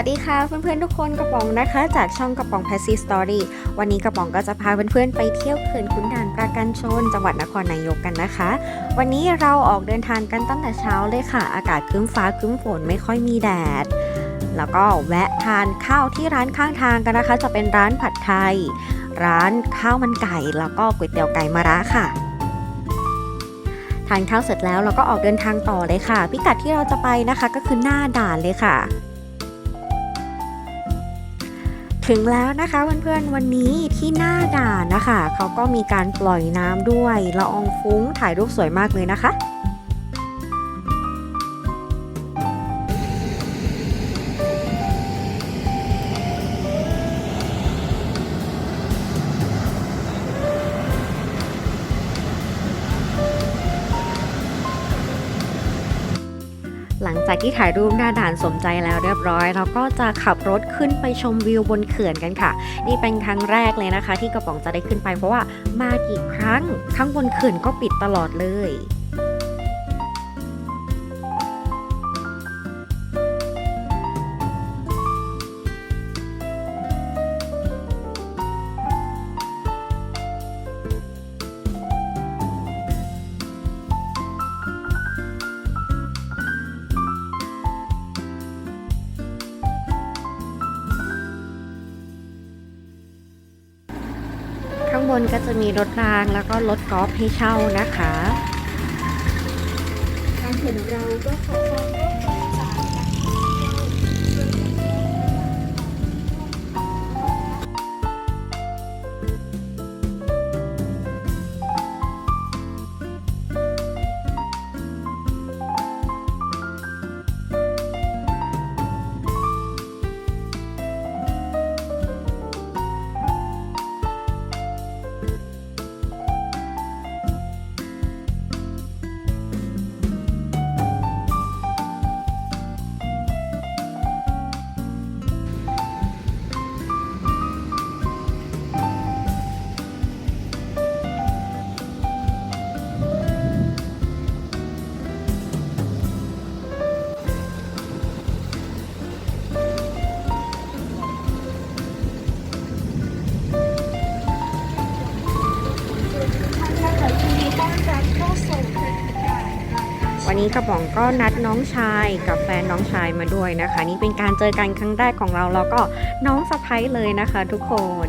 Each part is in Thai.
วัสดีค่ะเพื่อนๆทุกคนกระป๋องนะคะ จากช่องกระป๋อง p a s s y Story วันนี้กระป๋องก็จะพาเพื่อนๆไปเที่ยวเขื่อนขุนด่านปราการชน จังหวัดนครนายกกันนะคะ วันนี้เราออกเดินทางกันตั้งแต่เช้าเลยค่ะ อากาศครึ้มฟ้าครึ้มฝนไม่ค่อยมีแดด แล้วก็แวะทานข้าวที่ร้านข้างทางกันนะคะ จะเป็นร้านผัดไทย ร้านข้าวมันไก่แล้วก็ก๋วยเตี๋ยวไก่มะระค่ะทานข้าวเสร็จแล้วเราก็ออกเดินทางต่อเลยค่ะ พิกัดที่เราจะไปนะคะก็คือหน้าด่านเลยค่ะ ถึงแล้วนะคะเพื่อนๆวันนี้ที่หน้าด่านนะคะ เขาก็มีการปล่อยน้ำด้วยละอองฟุ้งถ่ายรูปสวยมากเลยนะคะ จากที่ถ่ายรูปหน้าด่านสมใจแล้วเรียบร้อย เราก็จะขับรถขึ้นไปชมวิวบนเขื่อนกันค่ะ นี่เป็นครั้งแรกเลยนะคะ ที่กระป๋องจะได้ขึ้นไปเพราะว่ามากี่ครั้งข้างบนเขื่อนก็ปิดตลอดเลย บนก็จะมีรถรางแล้วก็รถกอล์ฟให้เช่านะคะ การเห็นเราก็ขอ วันนี้กระป๋องก็นัดน้องชายกับแฟนน้องชายมาด้วยนะคะ นี่เป็นการเจอกันครั้งแรกของเราแล้วก็น้องสะพ้ายเลยนะคะทุกคน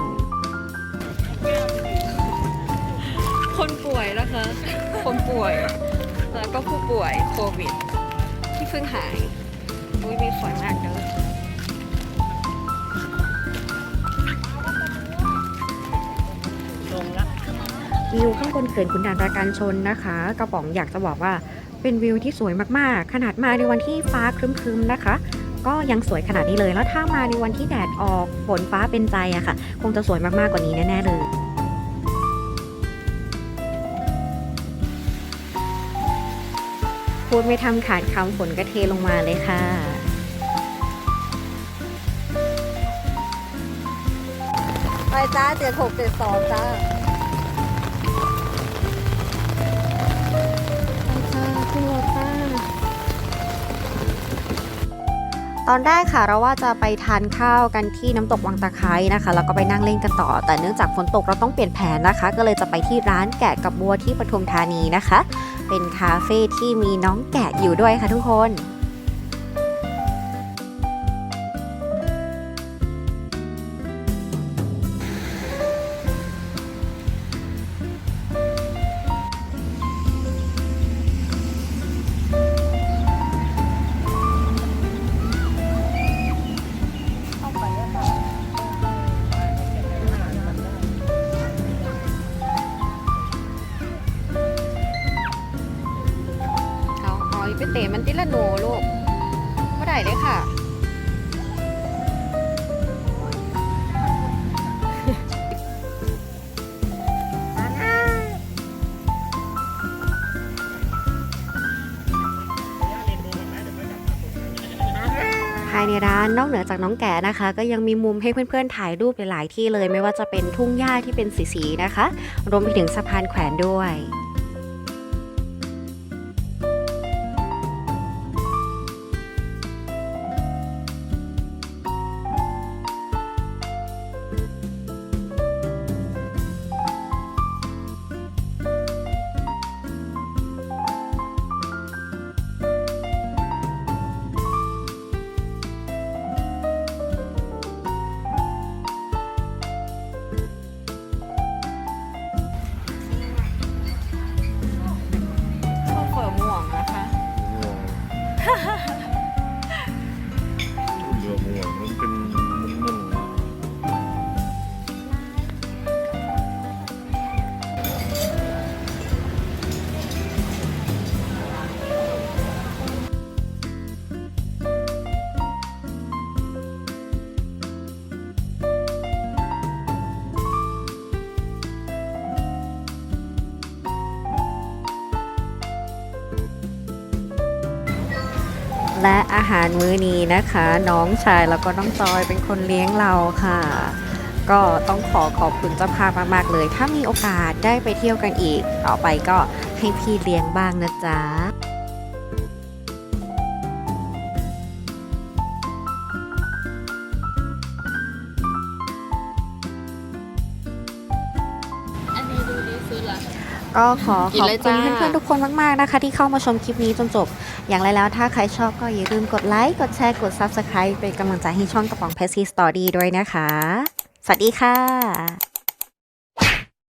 คนป่วยนะคะ คนป่วย แล้วก็ผู้ป่วยโควิด ที่เพิ่งหายอุ้ยมีฝนมากเด้อวิวข้างบนเขื่อนขุนด่านปราการชนนะคะ กระป๋องอยากจะบอกว่า เป็นวิวที่สวยมากๆ ขนาดมาในวันที่ฟ้าครึ้มๆนะคะ ก็ยังสวยขนาดนี้เลย แล้วถ้ามาในวันที่แดดออกฝนฟ้าเป็นใจอะค่ะ คงจะสวยมากๆกว่านี้แน่ๆเลยพูดไม่ทำขาดคำฝนก็เทลงมาเลยค่ะ ไปจ้าเจ็ดหกเจ็ดสองจ้า ตอนแรกค่ะเราว่าจะไปทานข้าวกันที่น้ำตกวังตะไคร้นะคะแล้วก็ไปนั่งเล่นกันต่อ แต่เนื่องจากฝนตกเราต้องเปลี่ยนแผนนะคะ ก็เลยจะไปที่ร้านแกะกับบัวที่ปทุมธานีนะคะ เป็นคาเฟ่ที่มีน้องแกะอยู่ด้วยค่ะทุกคน มันติละหนูลูกเมื่ไหร่เลยค่ะ ภายในร้านนอกเหนือจากน้องแก่นะคะ ก็ยังมีมุมให้เพื่อนๆถ่ายรูปหลายๆที่เลย ไม่ว่าจะเป็นทุ่งหญ้าที่เป็นสีๆนะคะ รวมไปถึงสะพานแขวนด้วย และอาหารมื้อนี้นะคะ น้องชายแล้วก็น้องจอยเป็นคนเลี้ยงเราค่ะ ก็ต้องขอขอบคุณเจ้าภาพมากๆเลย ถ้ามีโอกาสได้ไปเที่ยวกันอีก ต่อไปก็ให้พี่เลี้ยงบ้างนะจ๊ะ ก็ขอกิขนอบเลยคุณจ้าเพื่อนๆทุกคนมากๆนะคะ ที่เข้ามาชมคลิปนี้จนจบ อย่างไรแล้วถ้าใครชอบก็อย่าลืมกดไลค์ กดแชร์ กด Subscribe เป็นกำลังใจให้ช่องกระป๋องเพ s ซีสตอรี่ด้วยนะคะ สวัสดีค่ะ